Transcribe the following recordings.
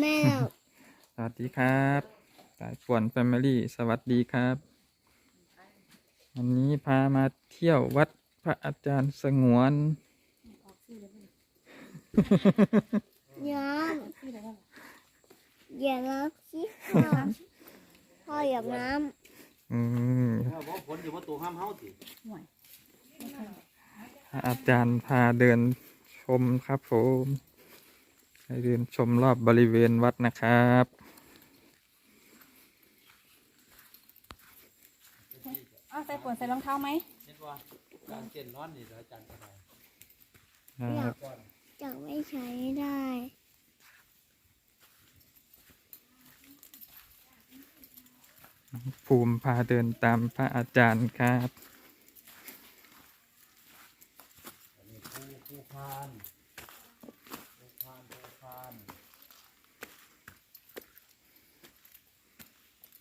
แม่แล้วสวัสดีครับสายป่วนแฟมิลี่สวัสดีครับ วันนี้พามาเที่ยววัดพระอาจารย์สงวน ย้อมอย่าน้ำสิพ่อพ่ออย่าน้อืมว่าบ่ผลอยู่ว่าตัวห้ามเฮาสิพระอาจารย์พาเดินชมครับผม ให้เดินชมรอบบริเวณวัดนะครับอ้าวใส่ฝนใส่รองเท้าไหมเห็นว่าการเต้นนอนนี่เดี๋ยวอาจารย์ก็ได้ครับำจะไม่ใช้ได้ ภูมิพาเดินตามพระอาจารย์ครับ อันนี้ผู้ผู้พานผู้พานผู้พาน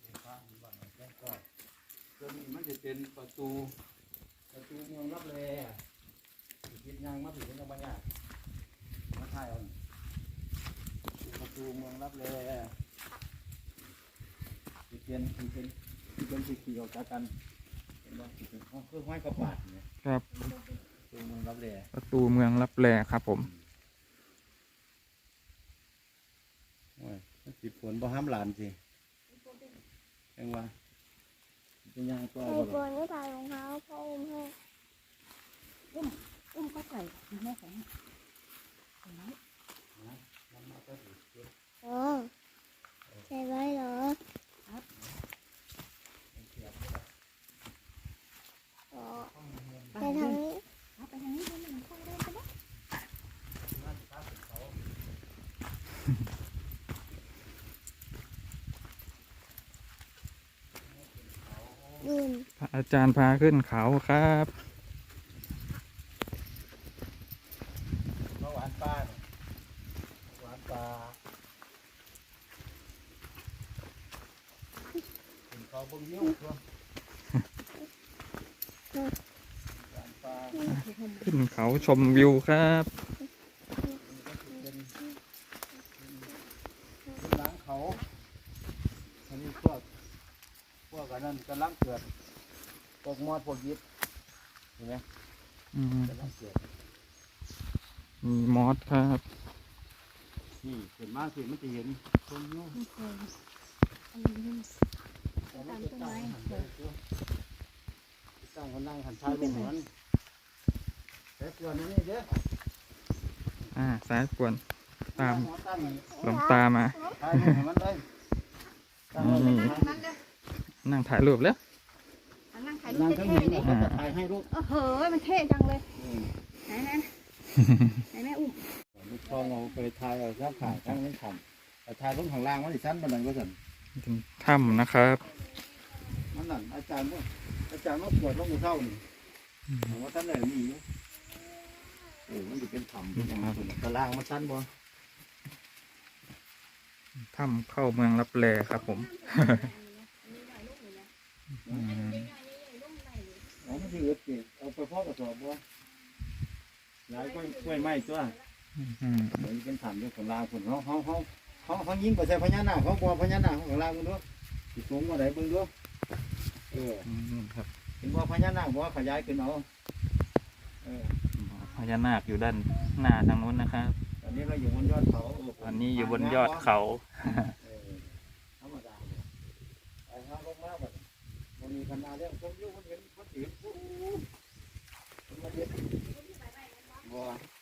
ผู้พานบ้านไหนแจ้งก็ตัวนี้มันจะ เป็นประตู ประตูเมืองรับแลคิดยังมาถึงยังบางอย่างมาถ่ายเอานี่ประตูเมืองรับแลที่เป็นที่เป็นที่เป็นที่ขี่ออกจากกันเห็นไหมที่เป็นห้องเครื่องไม้กระปาดเนี่ยครับตัวเมืองรับแลประตูเมืองรับแลครับผมโอ้ยมันสิฝนบ่ห้ามหลานสิแองว่า เป็นยังตัวไอ้บ่คล่ะนก็ใส่รองเท้าพ่ออุ้มให้อุ้มก็ใส่แม่ใส่มันมาก็สิเก็บเออใช่ไว้เหรออ๋อไปทางนี้เอาไปทางนี้เดี๋ยวมันเข้าได้ก็ได้ ยืน พระ อาจารย์พาขึ้นเขาครับเมื่อวานป้าเนี่ยเมื่อวานปลาถึงเขาเบิ่งเยี่ยวตัวหวานปลาขึ้นเขาชมวิวครับ เป็นเป็นหลังเขาอันนี้พวกพวกอันนั้นกำลังเกิดพวกมอดพวกยิบเห็นไหม อืม กำลังเกิด มีมอสครับ นี่เห็นมาก สิมันจะเห็นต้นยูไม่เคยอันนี้ตามต้นไม้ตั้งคนนั่งหันซ้ายลงหันแต่ส่วนนี้เด้ออ่าสายป่วนตามหัวตั้งหลวงตามาซ้ายลงหันมันได้ตั้งไว้นี่นั่นเด้อนั่งถ่ายรูปแล้วอันนั่งถ่ายรูนั่งปทั้งเท่นี้ๆนี่ถ่ายให้ลูกเออเฮ้ยมันเท่จังเลยไหนไหนไหนแม่อุ้ม ลูกทองเอาไปถ่ายเอาข้างขาข้างนี้ทำแต่ถ่ายลงข้างล่างมันสิสั้นบันไดก็สั่นเป็นถ้ำนะครับมันนั่นอาจารย์ว่าอาจารย์มาปวดลงมือเท่านี่ผมว่าท่านไหนมีอยู่เออมันจะเป็นถ้ำเป็นอย่างนั้นตารางมันสั้นบ่ถ้ำเข้าเมืองรับแลครับ ผมอืมอ๋อมันสิเอิดสิเอาไปพ่อกระสอบบ่หลายกล้วยกล้วยไม้ตัวอืม เดี๋ยวนี้เป็นถ้ำอยู่ข้างล่างคนเขาเขาเขาเขาเขายิงไปใส่พญานาคเขาบ่พญานาคข้างล่างมึงดูสิสูงกว่าไหนเบิ่งดูเอออืมครับเห็นบ่พญานาคบ่ขยายขึ้นเอาเออพญานาคอยู่ด้านหน้าทางนู้นนะครับตอนนี้เราอยู่บนยอดเขาเตอนนี้อยู่บนยอดเขาเออธรรมดาเลยไอ้ห้างลงมาแบบมันมีคณะเรื่องผมอยู่คนเห็นคนถือปุ๊บมันมาเด็ดบ่คุณ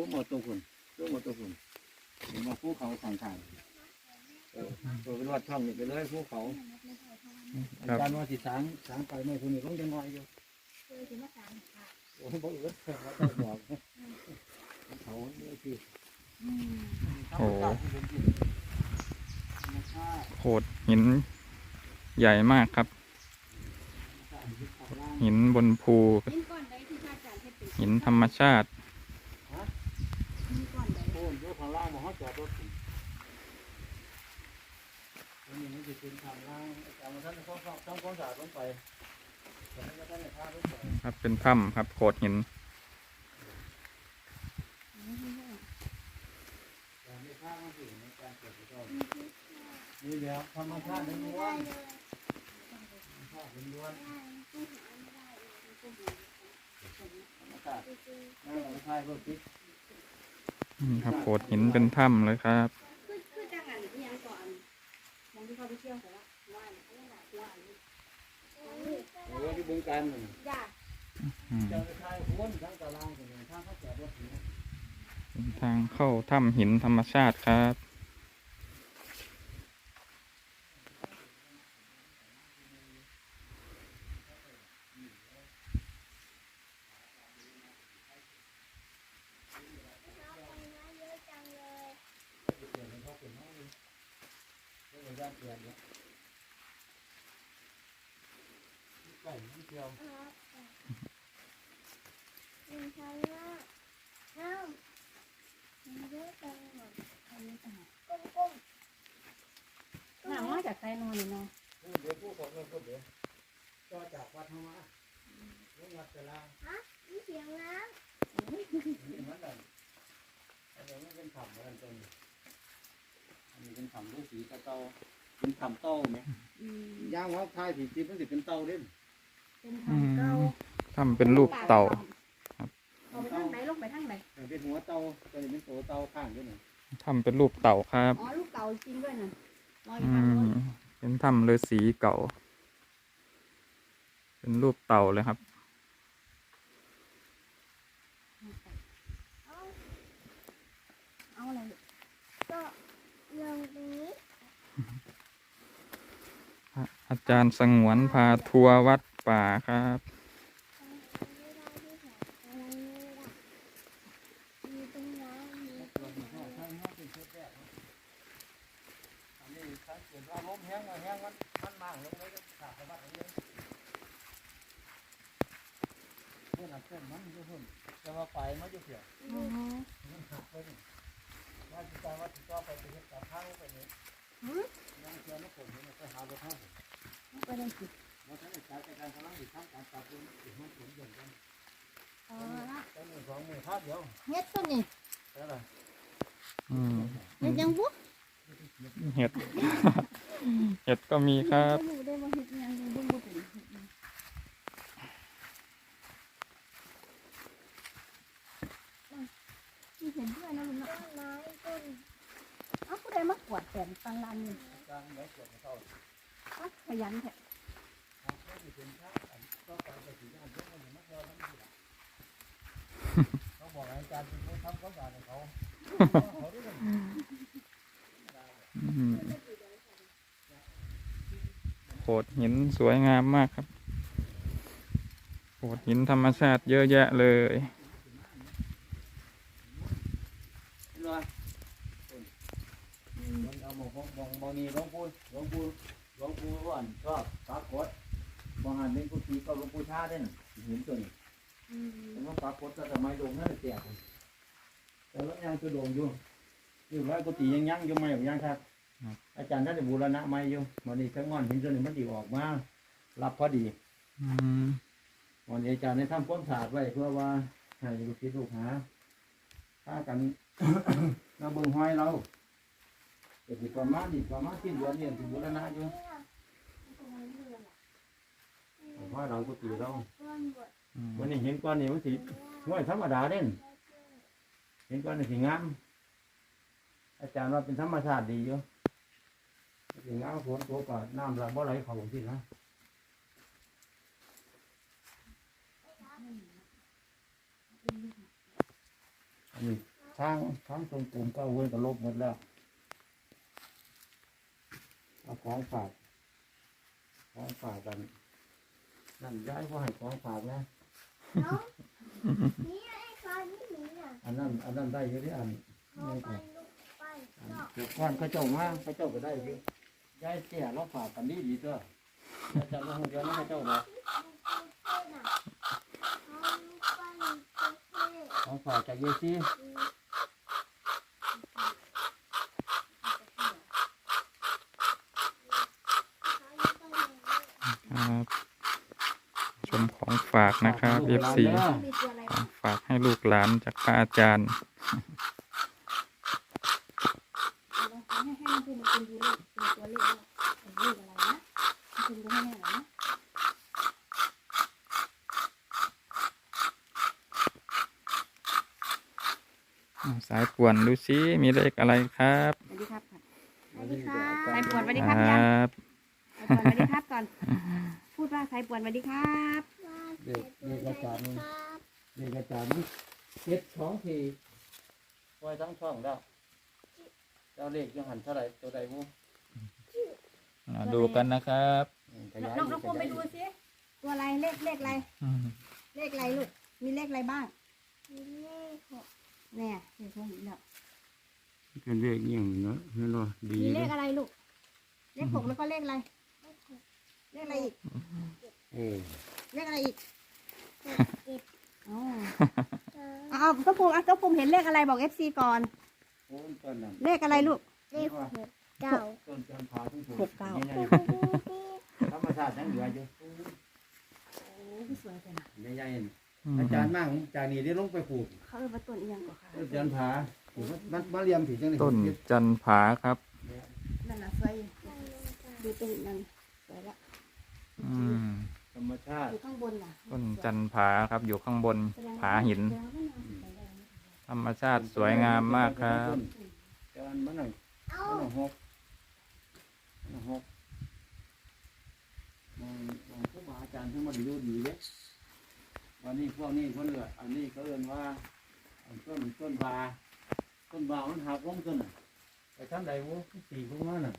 ตัวหมดตัวคุณตัวหมดตัวคุณเห็นว่าภูเขาทางทางเออตัวเป็นวัดช่องนี่ไปเลยภูเขาอาครับจารย์ว่าสิสางสางไปไม่คุณนี่ต้องยังน้อยอยู่โอ้ยบอกเอิ้นเขาต้องบอกเขาเนี่ยคือโอ้โขดหินใหญ่มากครับ หินบนภูยิงก้อนใดที่พระอาจารย์เฮ็ดเป็นหินธรรมชาติ ครับเป็นถ้ำครับโคดตรเห็นนี่เดียวธรรมชาติล้วนธรรมชาติล้วนธนี่ครับโขดหินเป็นถ้ำเลยครับ ไปเที่ยวแต่ว่านี่ยเขาหลายตัวอันนี้โอ้ยที่บึงการนี่จ้าอืมเจ้าชายพ้นทั้งตารางถึงทางเขาจอดรถถึง ทางเข้าถ้ำหินธรรมชาติครับ เยอะจังเลย เปลี่ยนเป็นเขาเป็นห้องนี้ก็เลยย่านเปลี่ยนเนี่ยไก่ที่เที่ยว ครับหนึ่งพันห้าเอ้าเยอะจังหมดก้ม หนามาจากไซนอนนี่เนาะ เดี๋ยวผู้ของเราก็เดี๋ยวก็จากวัดธรรมะ ลงวัดตารางๆฮะมีเสียงน้นี่มันแบบอันนี้มันเป็นขำอะไรตัวนี้อันนี้เป็นขำรูปสีกระเตาเป็นขำเต้าไหมอืมย่างว่าทายผีจีบมันสิเป็นเต้าเด่นเป็นทางเก่าถ้ำเป็นรูปเต่าเอาไปทางไหนลงไปทางไหนเป็นหัวเต้าตัวนี้เป็นตัวเต้าข้างด้วยนี่ถ้ำเป็นรูปเต่าครับอ๋อลูกเก่าจริงด้วยน่ะลอยอยู่อืทางโน้มนเป็นถ้ำฤาษีเก่า เป็นรูปเต่าเลยครับำเอ้า เอาอะไรลูก ก็ลงตรงนี้ พระ อาจารย์สงวนพาทัวร์วัดป่าครับไม่ ได้ที่ไหนอะไรไม่ได้มีตรงนั้นมีตรงนั้นอันนี้สังเกตว่าลมแห้งมาแห้งมันมันมากลงเลยขาดไปบ้างเลยเพื่อนเพื่อนมันอยู่เพิ่นจะมาไปมันอยู่เสียอ๋อมันหักไปนี่ว่าจะตามว่าจะต่อไปไปเฮ็ดกับข้าวไปนี่หือยังเชื่อนักผมนี่ไปหารถเท่าเอาไปได้สิว่าท่านใช้ในการกำลังติดตั้งการปรับปรุงอีกมันผลเด่นกันอ๋อละตั้งหนึ่งสองหมื่นท่าเดียวเฮ็ดต้นนี่แล้วล่ะอืมเฮ็ดยังบุ๊กเห็ด เห็ดก็มีครับอยู่ได้บ่เฮ็ดยังยังบ่บ่เป็นเฮ็ดหยังมีเห็นด้วยนะลุงเนาะต้นไม้ต้นเอ้าผู้ใดมากวาดแผ่นตังลานนี่ ขยันแท้ไม่ได้เป็นท่าอันก็ไปไปถึงอันเดียวมันมักเราทั้งที่เขาบอกอาจารย์เป็นคนทำความสะอาดเขาเขาด้วยอืมโขดหินสวยงามมากครับโขดหินธรรมชาติเยอะแยะเลยเลยมันเอามองมองมองนี่หลวงปู่หลวงปู่ หลวงปู่ว่าชอบปรากฏมองหันเป็นกุฏิก็หลวงปู่ชาเด่นเห็นตัวนี้อืมแต่ว่าปรากฏแต่ทำไมดงนั่นแตกแต่แล้วยังคือดงอยู่อยู่ร้อยกุฏิยังยั่งอยู่ไม่ยังครับ อาจารย์ท่านได้บูรณะไม่อยู่วันนี้ทั้งงอนเห็นตัวนี้มันดีออกมารับพอดีวันนี้อาจารย์ได้ทำความสะอาดไว้เพื่อว่าให้ลูกศิษย์ลูกหาถ้ากันมาเบิ่งห้อยเราเดี๋ยวสิประมาณนี้ประมาณที่เดือนเนี่ยสิบูรณะอยู่ ห้อยเรากุฏิเราต้นบดอืมวันนี้เห็นก้อนนี้มันสิห้อยธรรมดาเด่นเห็นก้อนนี้สิงาม อาจารย์ว่าเป็นธรรมชาติดีอยู่สิงามฝนตกก็น้ำไหลบ่ไหลเข้าที่นะอันนี้ทางทางตรงกลุ่มก็เว้นกับลบหมดแล้วเอาของฝากของฝากกัน นั่นย้ายว่าให้ของฝากนะ เอ้านี่ไอ้คานี่หนีอะอันนั้นอันนั้นได้เยอะที่อันเขาไปลูกไปอันก็เกี่ยวก้อนเขาเจ้ามาเขาเจ้าก็ได้เยอะย้ายแก่เราฝากกันดีดีเถอะอาจารย์ลงเดือนนั้นเขาเจ้าเนาะลูกไปน่ะเขาลูกไปเจ๊ของฝากจากเยซี่ครับชมของ ฝากนะครับ FC มีตัวอะไรของฝากให้ลูกหลานจากพระอาจารย์เอาให้ให้มันเป็นเป็นดูเลขเป็นตัวเลขเลขอะไรนะคุณดูให้แม่หน่อยนะอ่าสายป่วนดูซิมีเลขอะไรครับสวัสดีครับสวัสดีค่ะสายป่วนสวัสดีคครับรยังับสายป่วนสวัสดีครับก่อนพูดว่าสายป่วนสวัสดีครับว่า เด็กเด็กอาจารย์นี่ครับเด็กอาจารย์นี่เจ็ดสองทีไว้ทั้งช่องแล้วเจ้าเลขยังหันเท่าไหร่ตัวใดบุ้อ่าดูกันนะครับขยายน้องน้องภูมิไปดูสิตัวอะไรเลขเลขอะไรอืมเลขอะไรลูกมีเลขอะไรบ้างมีเลขหกเนี่ยเลขพวกนี้เนาะเป็นเลขยังเนาะเห็นบ่ดีมีเลขอะไรลูกเลขหกแล้วก็เลขอะไรเลขหกเลขอะไรอีก เออเลขอะไรอีกหกเจ็ดอ๋อสามเอาเอาก็ภูมิอะก็ภูมิเห็นเลขอะไรบอกเอฟซีก่อนโอ้ยต้นนั้นเลขอะไรลูก เลขหกเก้าต้นจำพาทั้งหกเก้านี่ไงธรรมชาติทั้งเหลืออยู่โอ้สวยจังใหญ่ๆอาจารย์มั่งจากนี้ได้ลงไปปลูกเขาเรียกว่าต้นอีหยังก่อนค่ะต้นจันผาถือว่ามันมาเรียมถือจังเลยต้นจันผาครับนั่นน่ะสวยอยู่ดูต้นนั้นสวยละอืมธ รรมชาติ อยู่ข้างบนน่ะต้นจันผาครับอยู่ข้างบนผาหินแสดงว่าน้ำสีแดงธรรมชาติสวยงามมากครับจานมันหน่อยมันหน่อยหกมันหน่อยหกมองมองผู้บาอาจารย์ทั้งหมดดีดีเลยวันนี้พวกนี้คนเหลืออันนี้เขาเรียนว่าอันต้นต้นบาต้นบามันหักลงต้นน่ะไปทำใดวะสี่ลงมาน่ะ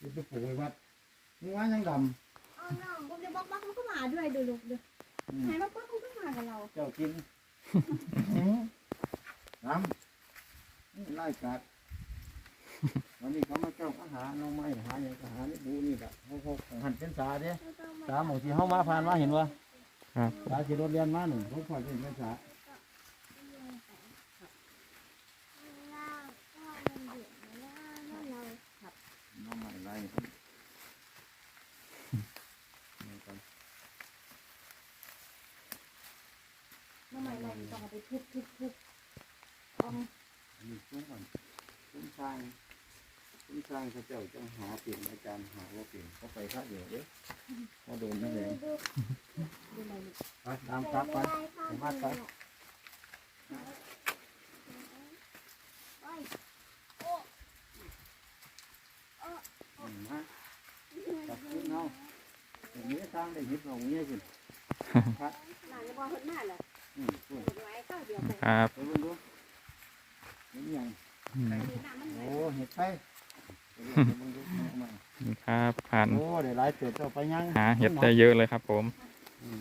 จะไปปลูกไว้วัดมึงว่ายังดอ๋อ น้องผมจะบอกบอกมันก็มาด้วยดูลูกดูำอืมไหนบอกบอกมันก็มากับเราเจ้ากินน้ำไล่กัดวันนี้เขามาเจ้าก็หาหน้องไม้หาอย่างก็หานี่บูนี่แหละเขาเขาหันเป็นสาเด้สาหมองที่เขามาผ่านมาเห็นวะครับ สาที่รถเรียนมาหนึ่งเขาผ่านเป็นเป็นสาล่างว่ามันเดือดนะว่าเราน้องไม้ไล่นี่กัน ทำไมเราต้องเอา ไปทุบทุบทุบเอาอันนี้ซุ้มก่อนซุ้มสร้างซุ้มสร้างเขาเจ้าจังหาเปลี่ยนอาจารย์หาว่าเปลี่ยนเขาไปท่าเดียวเด้เขาโดนนั่นเองดูดูอะไรลูกไปตามครับไปผมว่าไปอืมฮะจับขึ้นเอาอย่างนี้สร้างได้ยิบเอาอย่างนี้สิครับหลานจะบอกคนหน้าเหรอ อืมพูดเดี๋ยวไว้ข้าวเดียวไปครับไปเบิ่งดูเห็นยังอืมดูหน้ามันไหมโอ้เห็ดไข่ไปเบิ่งดูเอามานี่ครับผ่านโอ้ได้หลายเติบเจ้าไปยังหาเห็ดได้เยอะเลยครับผมอืม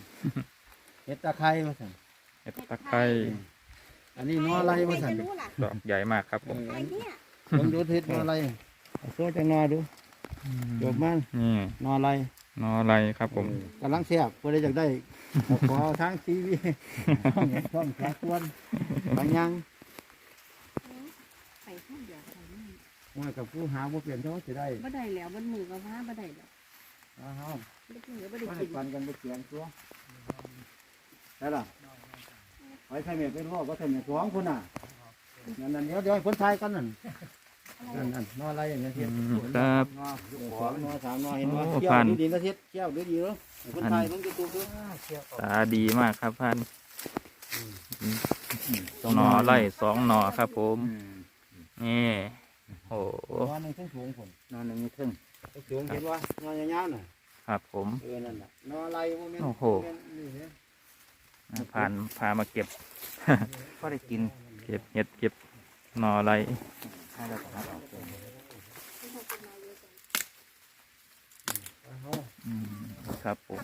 เห็ดตะไคร้มาสั่นเห็ดตะไคร้อันนี้นออะไรมาใครสั่นจะรู้ล่ะดอกใหญ่มากครับผมใครเนี่ยลองดูเห็ดนออะไรเอาโซ่จังนอดูอืมจบมันนี่นออะไร นออะไรครับผมเออกำลังแซ่บเพื่อได้อยากได้ขอทางทีวีช่องช่องสาควรไปยังไปข้าวเดียวไปนี่ว่ากับผู้หาบ่เปลี่ยนเขาจะได้บ่ได้แล้วบนมือกับผ้าบ่ได้แล้วอ้าวบ่ได้กินหรือบ่ได้ก็กิให้นปันกันไปเสียงตัวใช่ล่ะไว้ใครเมียเป็นพ่อก็ใครเมียสองคนน่ะนั่นนั่นเดี๋ยวเดี๋ยวให้คนไทยกันนั่น นั่นนั่นนออะไรอย่างเงี้ยเทียนอืมครับ นอสองนอสามนอเห็นว่าโอ้เที่ยวพันดูดีนะเทียเที่ยวดูดีเนาะให้คนไทยมันจะตูดูตาดีมากครับพันหนอไล่สองหนอครับ ผม นี่โอ้โหนอหนึ่งทั้งสูงผมนอหนึ่งมีทั้งสูงเห็นว่านอยาวๆน่ะครับผม เออนั่นน่ะนออะไรโมเมนโอ้โห นี่เนี่ยผ่านพามาเก็บ ก็ได้กิน เก็บเห็ดเก็บหนออะไร ให้เราตัดออกก่อนอืมครับผม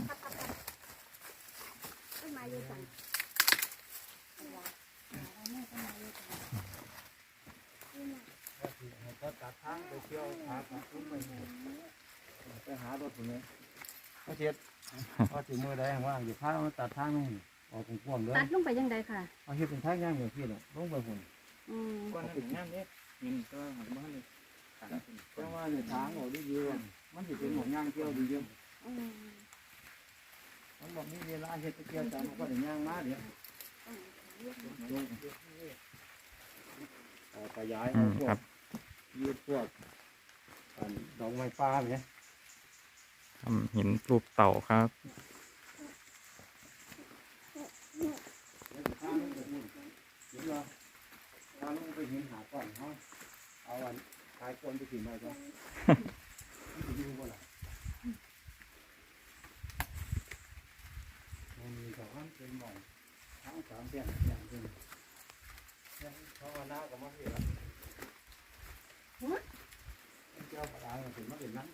ต้นไม้อยู่สั่นเขาตัดทางไปเที่ยวหาปลาคุ้มไปไปหารถผมเลยเขาเช็ดเขาถึงมือได้ว่างอยู่พามันตัดทางนี่ออกกว้างๆเลยตัดลงไปยังไงค่ะเอาเฮ็ดเป็นทางย่างอย่างพี่น่ะลงไปหุ่นอืม ก้อนถึงย่างนี้ยิ นก็หันมาเลยแต่ว่าเนี่ยทางออกดีเยอะมันสิเป็นหมองย่างเที่ยวดีเยอะอืมมันบอกมีเวลาเฮ็ดไปเที่ยวแต่มันก็ได้ย่างมาเดี๋ยวเอาขยายอืเอามพวครักบยืดพวกอันดอกไม้ปลาไหมทำหินรูปเต่าครับแล้วจะพาลงไปนู่นเห็นว่าพาลงไปเห็นหาก่อนเขา เอาอันขายคนไปกินไปก่อนมันจะอยู่บ่ล่ะมันมีแต่ว่าเป็นหม่องทั้งสามเพียงอย่างเดียวยังภาวนากับมาเสียเจ้าประดาถึงมาเห็นนั้น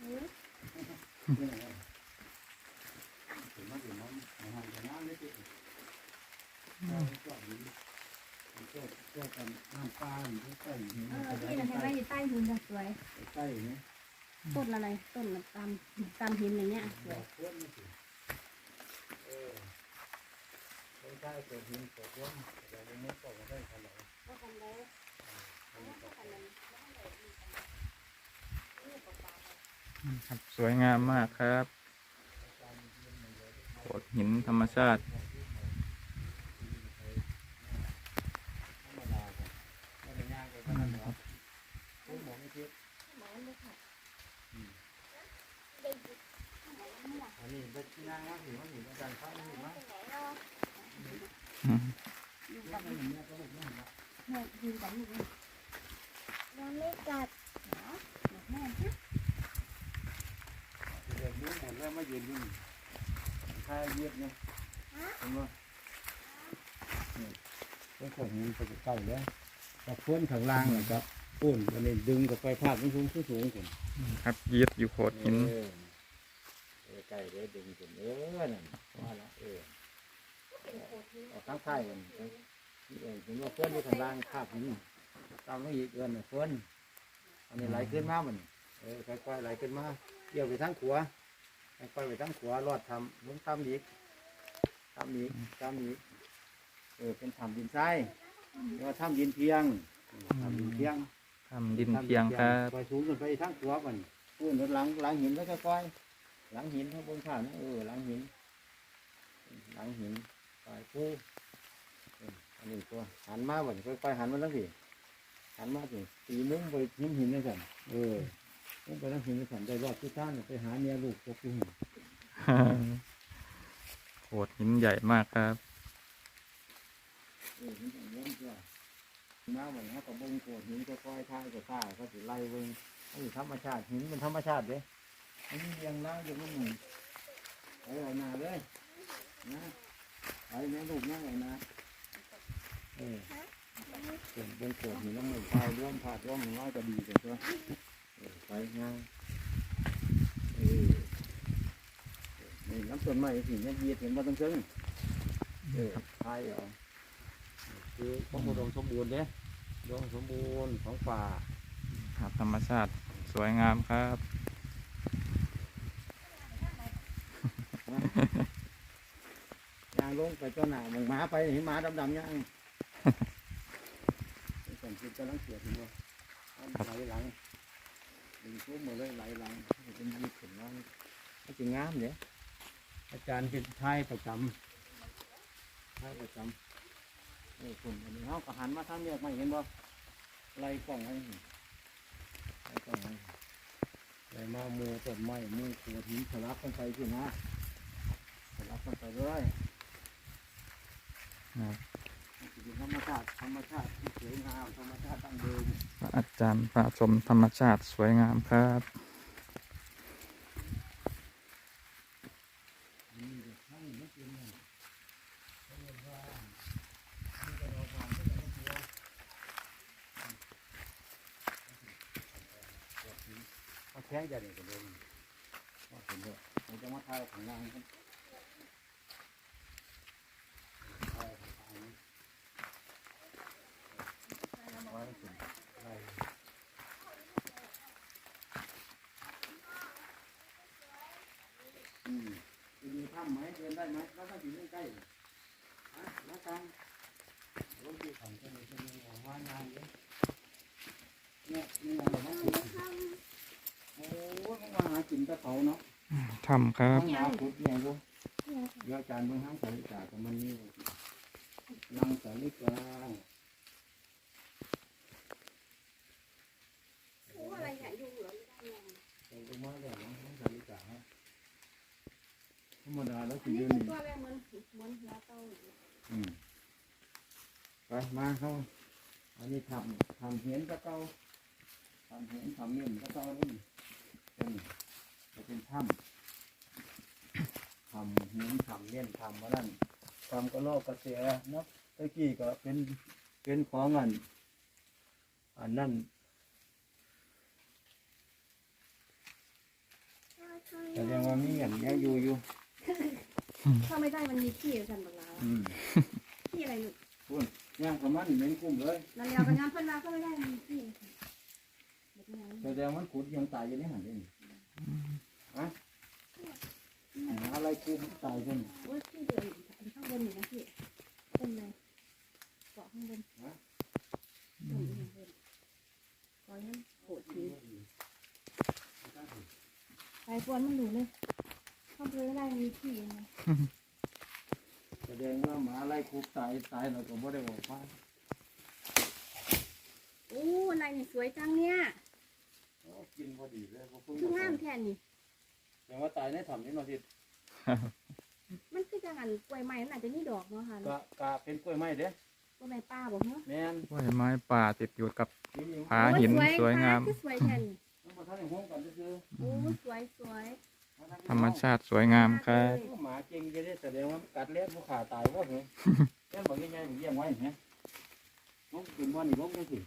นี่ไงถึงมาเห็นนั้นมาหันกันน้ำนี่สิเราจอดอยู่เจ้าเจ้ากันน้ำปลาอยู่ใกล้ๆนี่เอมันอจะที่ได้เราเห็นไว้อยู่ใต้หินจะสวยใกล้ๆนี่ต้นอะไร ต้นตามตามหินอย่างเงี้ยสวยเพื่อนนี่สิเออไม่ใช่ตัวหินตัวร่วงแต่ในนี้ก็ไม่ได้ขนาดก็ทำได้ก็ทำได้ครับสวยงามมากครับโขดหินธรรมชาติ ธรรมดาครับไม่ได้ยากเลยขนาดนั้นหรอกผมมองไม่คิดอันนี้เป็นที่นั่งว่าหิวว่าหิวอาจารย์เข้าไม่หิวมั้ง อืม อ ยู่เนี่กับไม่เห็นเนี่ยก็ไม่เห็นนะแม่ยืนกับเนี่ยยังไม่กัดแม่เดี๋ยวนี้หมดแล้วมายืนนี่ค่าเยียบเนี่ยเห็นไหมนี่เป็นคนหินไปใกล้แล้วกับเพื่อนข้างล่างเลยครับปุ้นวันนี้ดึงกับไฟพาดมันสูงสูงสูงขึ้นครับยีดอยู่โขดหินเออเออใกล้เลยดึงขึ้นเออนั่นว่าละเออ เอาข้างใต้กันนี่เองเห็นว่าเพื่อนอยู่ข้างล่างคาบนี่ตามไม่อีกเกินน่ะเพื่อนอันนี้ไหลขึ้นมามันเออค่อยๆไหลขึ้นมาเกี่ยวไปทางขวาค่อยๆไปทางขวารอดทำลุงทำอีกทำอีกทำอีกเออเป็นทำดินทรายเรียกว่าทำดินเพียงทำดินเพียงทำดินเพียงครับไปสูงขึ้นไปทั้งตัวมันพูดหลังหลังหินแล้วก็ค่อยๆหลังหินข้างบนข้างนะเออหลังหินหลังหิน ปลายผู้เอออันนี้ตัวหันมาบ่นค่อยๆหันมาแล้วสิหันมาสิตีมุ้งไปหินหินนี่สันเออมุ้งไปทั้งหินนี่สันได้รอดทุกท่านไปหาเมียลูกพวกที่หินโขดหินใหญ่มากครับเออหินอย่างนี้ตัวมาบ่นเขาก็เบิ้งโกดหินค่อยๆท่ายก็ท่าเขาสิไล่เบิ้งอันนี้ธรรมชาติหินมันธรรมชาติเด้อันนี้เรียงน้ำอยู่ตรงนี้ไปเอานาเลยนะ ไปแม่ลูกนั่งเอานาเออเป็นเป็นโขดหินแล้วมือพายร่วมผาดร่วมน้อยก็ดีกันตัวเออไปง่ายเออนี่น้ำต้นไม้สิเนี่ยเหยียดเห็นว่าต้องซึ้งเออพายเอาคือความอุดมสมบูรณ์เด้อุดมสมบูรณ์ของป่าครับธรรมชาติสวยงามครับางลงไปเจ้าหน้ามึงหมาไปเห็นหมาดำๆยังแต่งกินกำลังเสียถึงว่าไหลหลังดึงซุ้มมาเลยไหลหลังเป็นยีบถึงว่ามันจะงามเนี่ยอาจารย์เป็นท้ายประจำท้ายประจำเออคุณอันนี้เขาก็หันมาทางเรียกไม่เห็นบ่ไล่กล้องให้ไล่กล้องให้ไล่มาหมูต้นไม้หมูขวดหินสลับกันไปสินะสลับกันไปเลยครับ ธรรมชาติธรรมชาติที่สวยงามธรรมชาติตั้งเดิมพระอาจารย์พระชมธรรมชาติสวยงามครับ นี่เด็กท่านไม่กินเลยเขาเรียกว่านี่ก็เราทำก็ต้องตัวเขาแข้งจะเด็กกันเลยว่าเห็นด้วยเราจะมาทายของนางกันทายของนางนี่ไว้ถึงไว้ อืมมีถ้ำไหมเดินได้ไหมแล้วถ้าอยู่ใกล้ๆฮะแล้วกันลงที่ของจะมีจะมีของว่านานเลยเนี่ยนี่เราแบบว่าโอ้ยมันมาหากินกับเขาเนาะทำครับต้องหาขุดเนี่ยดูเดี๋ยวอาจารย์เบิ่งห้างสาริกากับมันนี่นั่งสาริกาโอ้อะไรใหญ่ยุ่เหรอไม่ได้ไงลงมาแล้วน้องสาลิกาฮะธ รรมดาแล้วอัสินนี้ยืนนนี่ตัวแรกเหมือนเหมือนหัวเต้าอืมไปมาเข้าอันนี้ทำทำเหียนกระเก้าทำเหียนทำเมี่ยมกระเก้านี่เป็นจะเป็นถ้ำทำเหียนทำเมี่ยมทำมานั่นทำกระโลกกระเสียนาะตะกี้ก็เป็นเป็นของอันอันนั่นแสดงว่ามีอย่างนี้อยู่อยู่ ถ้าไม่ได้มันมีขี้กันบักลาอืมขี้อะไรลูกพุ่นย่างประมาณนี้เป็นกลุ่มเลยนั่นแล้วกันงานเพิ่นมาก็ไม่ได้มันมีขี้เด็กงานแสดงมันขุดยังตายอยู่ในหันเด่นฮะหาอะไรคุมตายกันโอ้ยขี้เดือดอันข้างบนอยู่นะพี่เป็นเลยเกาะข้างบนต้นอยู่ข้างบนคอยนั้นโหดทีไปปวนมันดูเลย เข้าไปไม่ได้มันมีขี้ยังไงแสดงว่าหมาอะไรคุบตายตายเราก็บ่ได้บอกว่าโอ้ลายนี่สวยจังเนี่ยโอ้กินพอดีเลยพอพุ่งคืองามแค่นี้แสดงว่าตายในถ้ำนี่เนาะที่มันคือจังอันกล้วยไม้มันอาจจะมีดอกเนาะค่ะกะกะเป็นกล้วยไม้เด้กล้วยไม้ป่าบ่เนาะแม่นกล้วยไม้ป่าติดอยู่กับ นี่ยังผาหินสวยงามคือสวยแค่นี้ต้องมาท่านในห้องกันก็คือโอ้สวยสวย ธรรมชาติสวยงามครับหมาเก่งจะได้แสดงว่ากัดเล็บผู้ขาตายว่าเหรอแค่บอกยังไงผมเยี่ยมไว้เห็นน้องกินว่านี่น้องยังสิ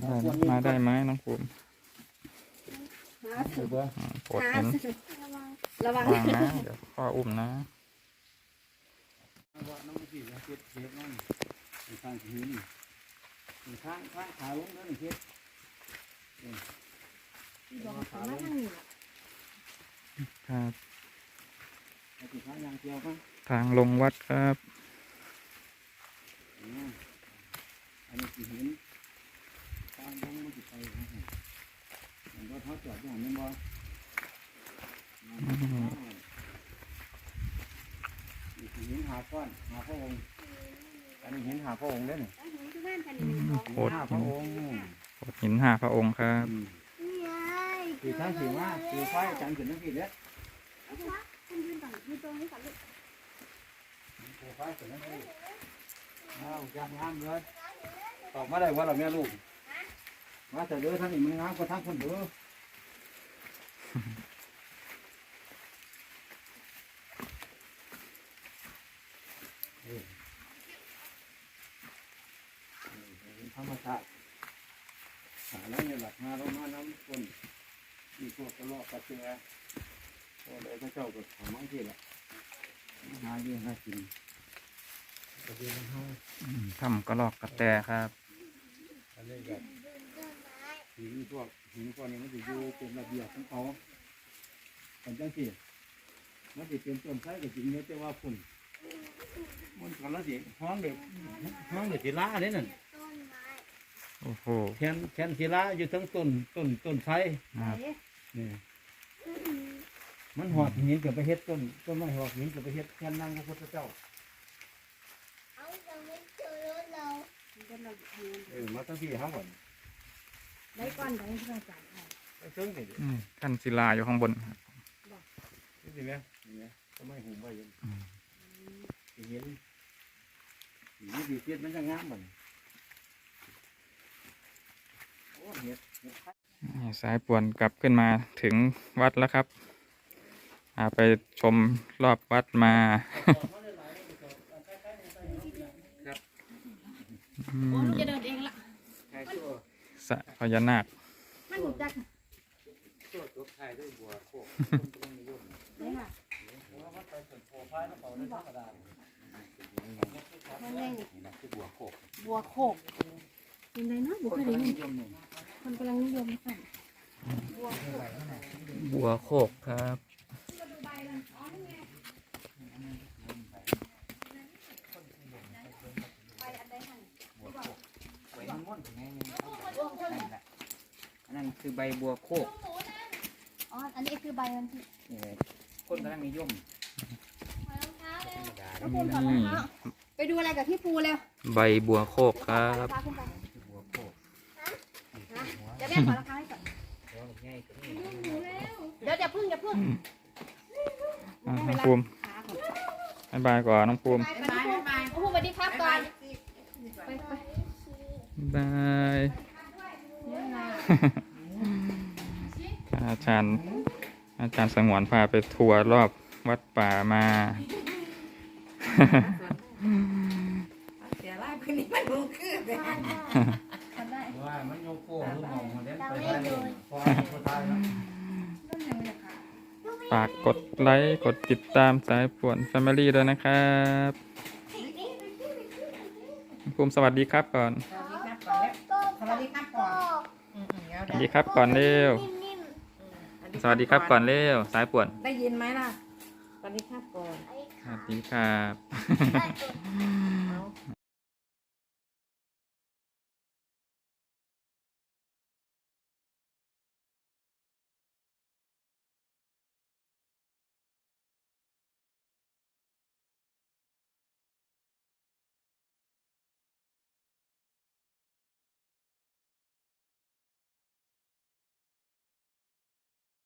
ได้ไหมมาได้ไหมน้องภูมิหาถือว่าอ่าโปรดหาเห็นระวังวางนะเดี๋ยวพ่ออุ้มนะว่าน้องสิเฮ็ดเฮ็ดนั่นข้างหินข้างข้างขาลงนั่นเฮ็ด ดอกสามารถทางนี้ครับไอ้ที่ข้างยางเกี่ยวข้างทางลงวัดครับอันนี้สิหินข้างลงมันสิไปมันก็ทอดจอดอย่างนี้บ่นี่สิหินหาก้อนหาพระองค์อันนี้หินหาพระองค์เด้อนี่แล้วหินที่บ้านกันนี่ดอกโคตรหาพระองค์โปรดหินห้าพระองค์ครับยาย สีข้างสีว่าสีไฟจันทร์ขึ้นนั่นสิเด้อคุณยืนก่อนยืนตรงนี้ก่อนลูกสีไฟขึ้นนั่นสิอ้าวจังงามเลยตอบมาได้ว่าเราแม่ลูก มาแต่เด้อท่านนี่มันงามกว่าทั้งคนเด้อธรรมชาติหาแล้วเนี่ยหลักมาเรามาน้ำคน มีพวกกระรอกกระเจือพวกอะไรก็เจ้าก็ทำมั่งที่ละหาเรื่องหากินกระเจือมันเฮาอืมถ้ำกระลอกกระแตครับ อันนี้แบบหินพวกหินพวกนี้มันจะอยู่เป็นระเบียบของเขาเป็นจังสิมันจะเป็นต้นไทรก็จริงเนี่ยแต่ว่าฝุ่นมันก็ละสิห้องเด็กห้องเด็กศิลาเนี่ยนั่นต้นไม้โอ้โหแทนแทนศิลาอยู่ทั้งต้นต้นต้นไทร ครับนี่ มันหอดหินกับไปเฮ็ดต้นต้นไม้หอดหินกับไปเฮ็ดแค่นั่งพระพุทธเจ้าเอายังไม่เจอรถเราเดินเราเงินเออมาตั้งที่ห้าก่อนได้ก้อนได้ที่เราจ่ายให้ไปเชิงสิอืมท่านศิลาอยู่ข้างบนครับนี่สิแม่นี่แม่ต้นไม้หุ่มไว้อยังอืมสิเห็นนี่ดีเทียดมันจะงามบ่นโอ้เฮ็ดเฮ็ดไข่นี่ สายป่วนกลับขึ้นมาถึงวัดแล้วครับพาไปชมรอบวัดมาอืโอ้มลูกจะเดินเองละไข่ชั่วสะพญานาคมักจัวตัวไข่ด้วยบัวโคกต้นนิยมเลยค่ะเพราะว่ามันไปส่วนไรรมดามันไงนี่นี่นะบัวโคก คกเป็นไรเนาะบุคคนลิกำลังกนิยมนี่คนกำลังนิยมค่ะบัวโคกบัวโคกครับใบมันม่อนไงอันนั้นคือใบบัวโคกอ๋อ อันนี้คือใบมันที่นี่ไงคนกำลังนิยมน้องปูนก่อนนะคะไปดูอะไรกับพี่ปูเร็ว ใบบัวโคกครับ พาขึ้นไปบัวโคกฮ จะแม่ขอราคาให้ก่อนง่ายก็นี่เดี๋ยวจะพึ่งจะพึ่งอะน้องภูมิขาก่อนบายบายก่อนน้องภูมิไปไปไปโอ้โหสวัสดีครับก่อนไปไปบายอาจารย์ อาจารย์สงวนพาไปทัวร์รอบวัดป่ามาเสียไล่พื้นนี้มันรู้คือเลย ทำได้ ว่ามันโยโก้ลูกน้องมันเล่นไปได้พอพอตายแล้ว ต้นยังเลยค่ะ ฝากกดไลค์ กดติดตามสายป่วน Family ด้วยนะครับภูมิสวัสดีครับก่อน สวัสดีครับก่อนแล้วสวัสดีครับก่อนอืมๆเดี๋ยวสวัสดีครับก่อนเร็วนิ่มสวัสดีครับก่อนเร็ว สายป่วน ได้ยินไหมล่ะ สวัสดีครับก่อนๆไอ้สวัสดีครับ